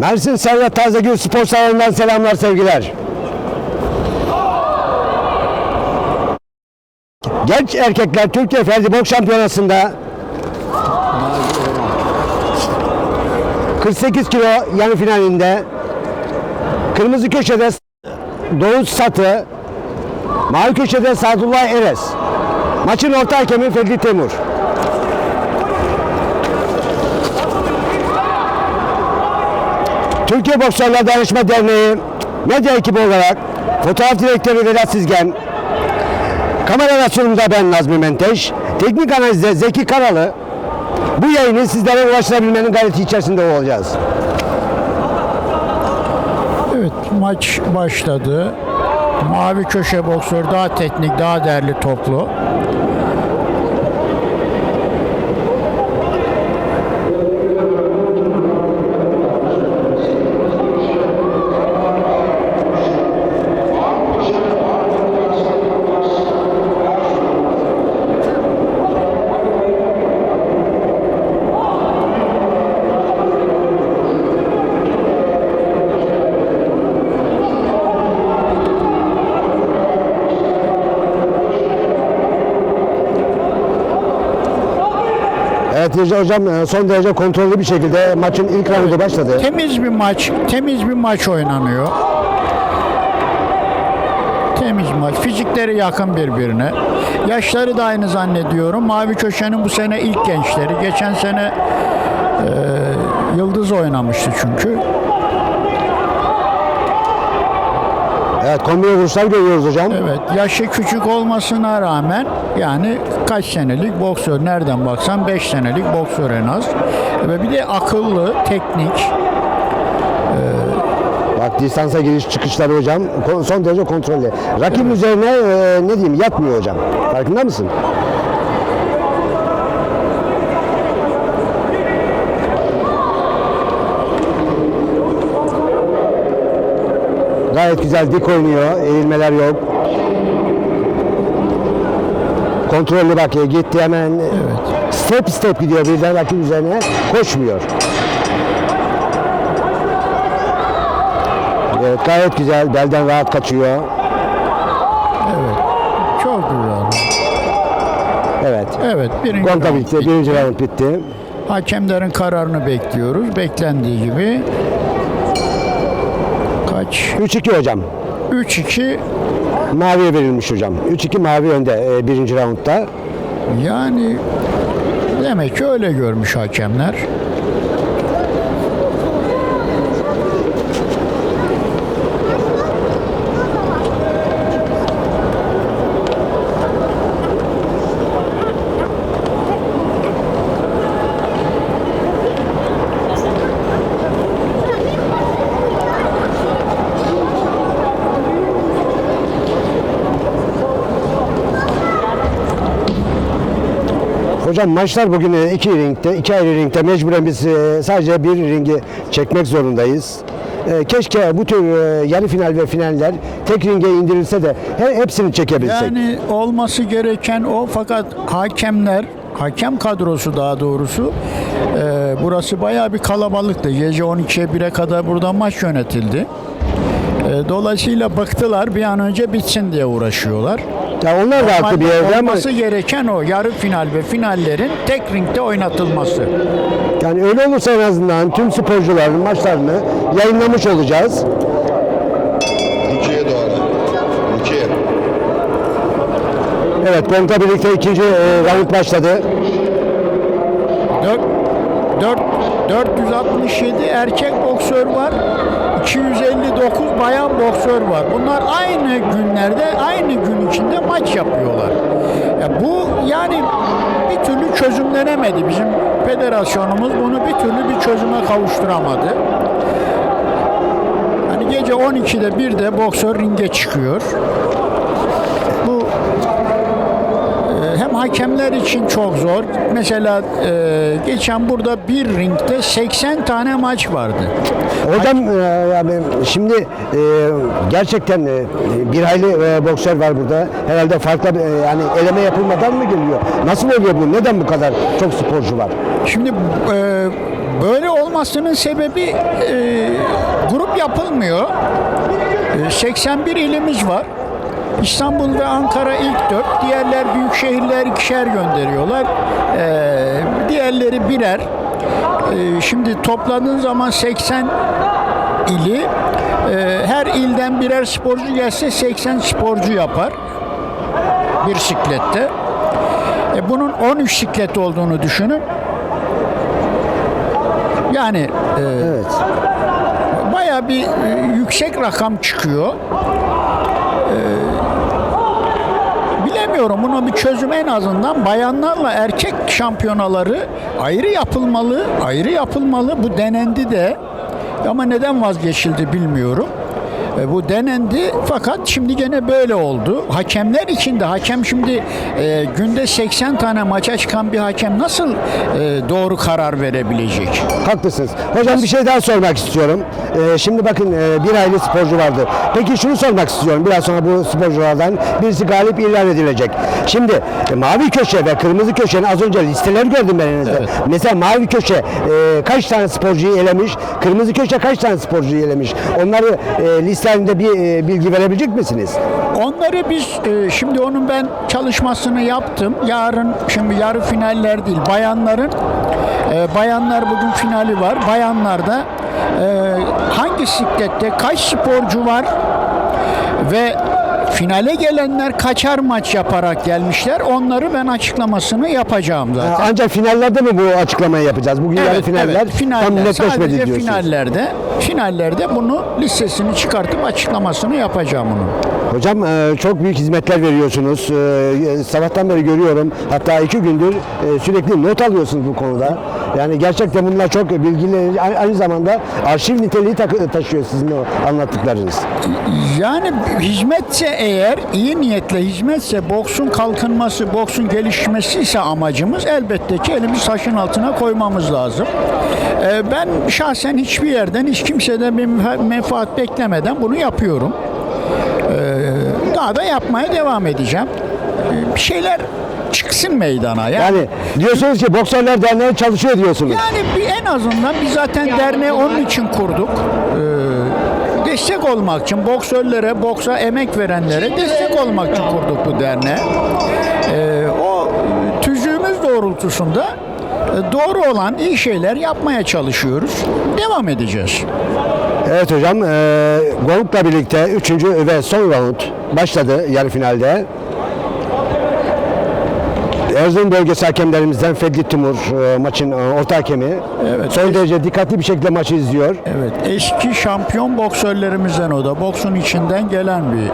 Mersin Servet Tazegül Spor Salonu'ndan selamlar sevgiler. Genç erkekler Türkiye Ferdi Boks Şampiyonası'nda 48 kilo yarı finalinde kırmızı köşede Doğu Satı, mavi köşede Sadullah Eres. Maçın orta hakemi Fedli Temur. Türkiye Boksörler Dayanışma Derneği medya ekibi olarak fotoğraf direktörü Vedat Sizgen, kamera sunumda ben Nazmi Menteş, teknik analizde Zeki Karalı. Bu yayını sizlere ulaştırabilmenin gayreti içerisinde olacağız. Evet maç başladı. Mavi köşe boksör daha teknik, daha değerli toplu. Necla Hocam e, son derece kontrollü bir şekilde maçın ilk roundu başladı. Temiz bir maç, temiz bir maç oynanıyor. Temiz maç. Fizikleri yakın birbirine. Yaşları da aynı zannediyorum. Mavi köşenin bu sene ilk gençleri. Geçen sene e, Yıldız oynamıştı çünkü. Evet kombine vuruşlar görüyoruz hocam. Evet, yaşı küçük olmasına rağmen yani kaç senelik boksör nereden baksan 5 senelik boksör en az. Ve bir de akıllı, teknik. Bak distansa giriş çıkışları hocam son derece kontrollü. Rakip üzerine e, ne diyeyim yatmıyor hocam. Farkında mısın? Gayet güzel dik oynuyor. Eğilmeler yok. Kontrollü bak e, gitti hemen. Evet. Step step gidiyor birden rakip üzerine koşmuyor. Evet, gayet güzel. Belden rahat kaçıyor. Evet. Çok güzel. Evet. Evet, birinci Konta round bitti. Birinci round bitti. Hakemlerin kararını bekliyoruz. Beklendiği gibi. Kaç? 3-2 hocam. 3-2 Maviye verilmiş hocam. 3-2 mavi önde e, birinci roundda. yani demek ki öyle görmüş hakemler. Hocam maçlar bugün e, iki ringde, iki ayrı ringde mecburen biz e, sadece bir ringi çekmek zorundayız. E, Keşke bu tür yarı final ve finaller tek ringe indirilse de he- hepsini çekebilsek. Yani olması gereken o fakat hakemler hakem kadrosu daha doğrusu burası bayağı bir kalabalıktı. Gece 12'ye 1'e kadar burada maç yönetildi. Dolayısıyla bıktılar bir an önce bitsin diye uğraşıyorlar. Ya onlar da haklı bir yerde ama Olması gereken o yarı final ve finallerin tek ringde oynatılması. yani öyle olursa en azından tüm sporcuların maçlarını yayınlamış olacağız. Rukiye doğru. Rukiye. Evet konta birlikte ikinci e, round başladı. 4, 4, 467 erkek boksör var. 259 bayan boksör var. Bunlar aynı günlerde, aynı gün içinde maç yapıyorlar. Ya bu yani bir türlü çözümlenemedi. Bizim federasyonumuz bunu bir türlü bir çözüme kavuşturamadı. Hani gece 12'de bir de boksör ringe çıkıyor. Bu hem hakemler için çok zor. Mesela e, geçen burada bir ringde 80 tane maç vardı. Hocam e, yani şimdi e, gerçekten e, bir hayli e, boksör var burada. Herhalde farklı e, yani eleme yapılmadan mı geliyor? Nasıl oluyor bu? Neden bu kadar çok sporcu var? Şimdi e, Böyle olmasının sebebi e, grup yapılmıyor. E, 81 ilimiz var. İstanbul ve Ankara ilk dört. Diğerler büyük şehirler ikişer gönderiyorlar. E, diğerleri birer. E, şimdi topladığın zaman 80 ili e, her ilden birer sporcu gelse 80 sporcu yapar bir siklette. E, bunun 13 siklet olduğunu düşünün. Yani e, Evet. baya bir e, yüksek rakam çıkıyor. E, bilemiyorum buna bir çözüm en azından bayanlarla erkek şampiyonaları ayrı yapılmalı, ayrı yapılmalı. Bu denendi de ama neden vazgeçildi bilmiyorum. E, bu denendi fakat şimdi gene böyle oldu. Hakemler için de hakem şimdi e, günde 80 tane maça çıkan bir hakem nasıl e, doğru karar verebilecek? Haklısınız. Hocam bir şey daha sormak istiyorum. Ee, şimdi bakın e, bir aile sporcu vardı. Peki şunu sormak istiyorum. Biraz sonra bu sporculardan birisi galip ilan edilecek. Şimdi e, mavi köşe ve kırmızı köşenin az önce listeler gördüm ben elinizde. Evet. Mesela mavi köşe e, kaç tane sporcuyu elemiş? Kırmızı köşe kaç tane sporcuyu elemiş? Onları e, listelerinde bir e, bilgi verebilecek misiniz? Onları biz e, şimdi onun ben çalışmasını yaptım. Yarın şimdi yarı finaller değil bayanların e, bayanlar bugün finali var. Bayanlarda hangi siklette kaç sporcu var ve finale gelenler kaçar maç yaparak gelmişler. Onları ben açıklamasını yapacağım zaten. Ha, Ancak finallerde mi bu açıklamayı yapacağız? Bugün yarı finaller, evet, finaller. tam netleşmedi diyorsunuz. finallerde finallerde bunu listesini çıkartıp açıklamasını yapacağım onun. Hocam e, çok büyük hizmetler veriyorsunuz. E, Sabahtan beri görüyorum. Hatta iki gündür e, sürekli not alıyorsunuz bu konuda. Yani gerçekten bunlar çok bilgili, a- aynı zamanda arşiv niteliği taşıyor sizin o anlattıklarınız. Yani hizmetse eğer iyi niyetle hizmetse boksun kalkınması, boksun gelişmesi ise amacımız elbette ki elimizi taşın altına koymamız lazım. Ee, ben şahsen hiçbir yerden hiç kimseden bir menfa- menfaat beklemeden bunu yapıyorum. Ee, daha da yapmaya devam edeceğim. Ee, bir şeyler çıksın meydana. Yani, Yani diyorsunuz ki Boksörler Derneği çalışıyor diyorsunuz. yani bir en azından biz zaten derneği onun için kurduk. Ee, destek olmak için boksörlere, boksa emek verenlere destek olmak için kurduk bu derneği. Ee, o tüzüğümüz doğrultusunda e, doğru olan iyi şeyler yapmaya çalışıyoruz. Devam edeceğiz. Evet hocam, e, Goruk'la birlikte 3. ve son round başladı yarı finalde. Erzurum bölgesi hakemlerimizden Fedli Timur e, maçın e, orta hakemi. Evet. Son derece dikkatli bir şekilde maçı izliyor. Evet, eski şampiyon boksörlerimizden o da. Boksun içinden gelen bir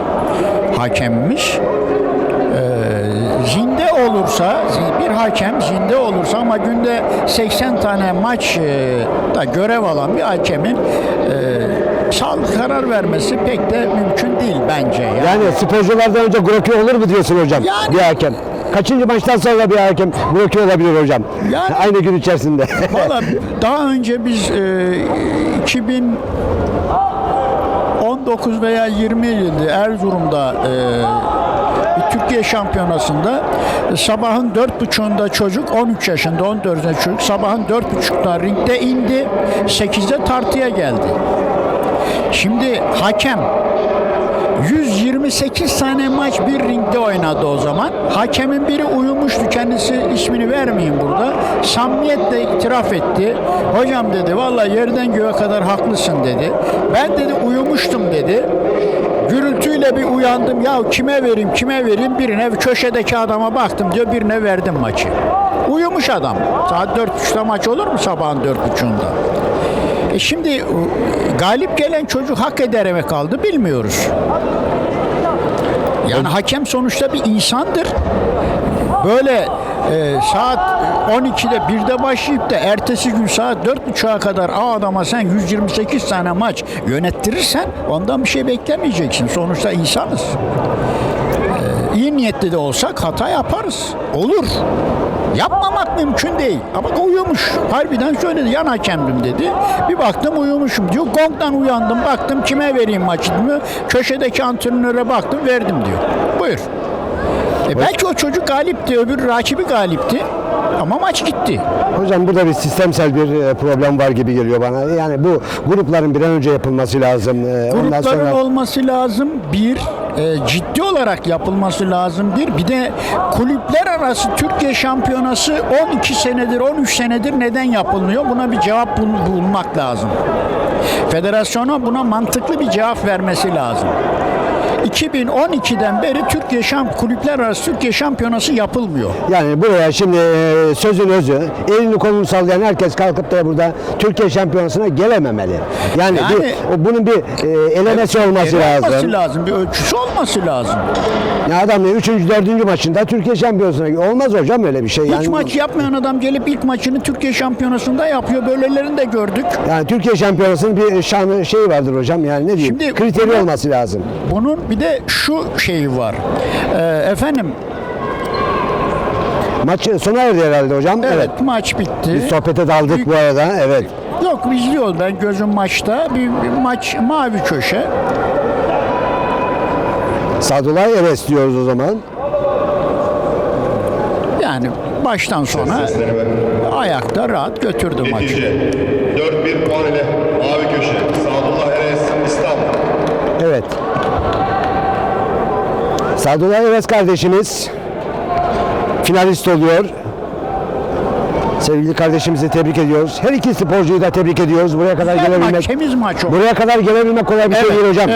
hakemmiş. Ee, zinde olursa, bir hakem zinde olursa ama günde 80 tane maç e, da görev alan bir hakemin e, sağlık karar vermesi pek de mümkün değil bence. Yani. Yani sporculardan önce Groki olur mu diyorsun hocam? Yani- Bir hakem. Kaçıncı maçtan sonra bir hakem Groki olabilir hocam? Yani- Aynı gün içerisinde. Valla daha önce biz e, 2019 veya 20 yılında Erzurum'da e, Türkiye şampiyonasında e, sabahın dört buçuğunda çocuk 13 yaşında 14 yaşında çocuk sabahın dört buçukta ringde indi 8'de tartıya geldi. Şimdi hakem 128 tane maç bir ringde oynadı o zaman. Hakemin biri uyumuştu. Kendisi ismini vermeyeyim burada. Samimiyetle itiraf etti. Hocam dedi vallahi yerden göğe kadar haklısın dedi. Ben dedi uyumuştum dedi. Gürültüyle bir uyandım. Ya kime vereyim kime vereyim birine köşedeki adama baktım diyor birine verdim maçı. Uyumuş adam. Saat 4.30'da maç olur mu sabahın 4.30'da? E şimdi e, galip gelen çocuk hak eder mi kaldı bilmiyoruz. Yani hakem sonuçta bir insandır. Böyle e, saat 12'de 1'de başlayıp da ertesi gün saat 4.30'a kadar o adama sen 128 tane maç yönettirirsen ondan bir şey beklemeyeceksin. Sonuçta insanız. E, iyi niyetli de olsak hata yaparız. Olur. Yapmamak mümkün değil. Ama uyumuş. Harbiden söyledi. Yan hakemdim dedi. Bir baktım uyumuşum diyor. Gong'dan uyandım. Baktım kime vereyim maçı diyor. Köşedeki antrenöre baktım verdim diyor. Buyur. E belki o çocuk galipti, öbür rakibi galipti. Ama maç gitti. Hocam burada bir sistemsel bir e, problem var gibi geliyor bana. Yani bu grupların bir an önce yapılması lazım. E, Ondan Grupların sonra olması lazım. Bir, e, ciddi olarak yapılması lazım. Bir, bir de kulüpler arası Türkiye şampiyonası 12 senedir, 13 senedir neden yapılmıyor? Buna bir cevap bul- bulmak lazım. Federasyona buna mantıklı bir cevap vermesi lazım. 2012'den beri Türkiye şamp kulüpler arası Türkiye şampiyonası yapılmıyor. yani buraya şimdi e, sözün özü elini kolunu sallayan herkes kalkıp da burada Türkiye şampiyonasına gelememeli. Yani, Yani- bir, bunun bir e, elemesi olması lazım. olması lazım, bir ölçüsü olması lazım. Ya adam 3. 4. maçında Türkiye şampiyonasına olmaz hocam öyle bir şey. Hiç Yani, maç yapmayan adam gelip ilk maçını Türkiye şampiyonasında yapıyor. Böylelerini de gördük. yani Türkiye şampiyonasının bir şanı şeyi vardır hocam. Yani ne diyeyim? Şimdi kriteri olması lazım. Bunun bir de şu şeyi var. Ee, efendim Maç sona erdi herhalde hocam. evet, maç bitti. Biz sohbete daldık bu arada. Evet. Yok izliyoruz ben gözüm maçta. Bir, bir maç mavi köşe. Sadullah evet diyoruz o zaman. Yani baştan sona ayakta rahat götürdü maçı. Netice 4-1 puan ile Mavi Köşe Sadullah Eres İstanbul. Evet. Sadullah Eves kardeşimiz finalist oluyor. Sevgili kardeşimizi tebrik ediyoruz. Her iki sporcuyu da tebrik ediyoruz. Buraya kadar Güzel gelebilmek maç, temiz maç oldu. Buraya kadar gelebilmek kolay bir şey Evet, değil hocam.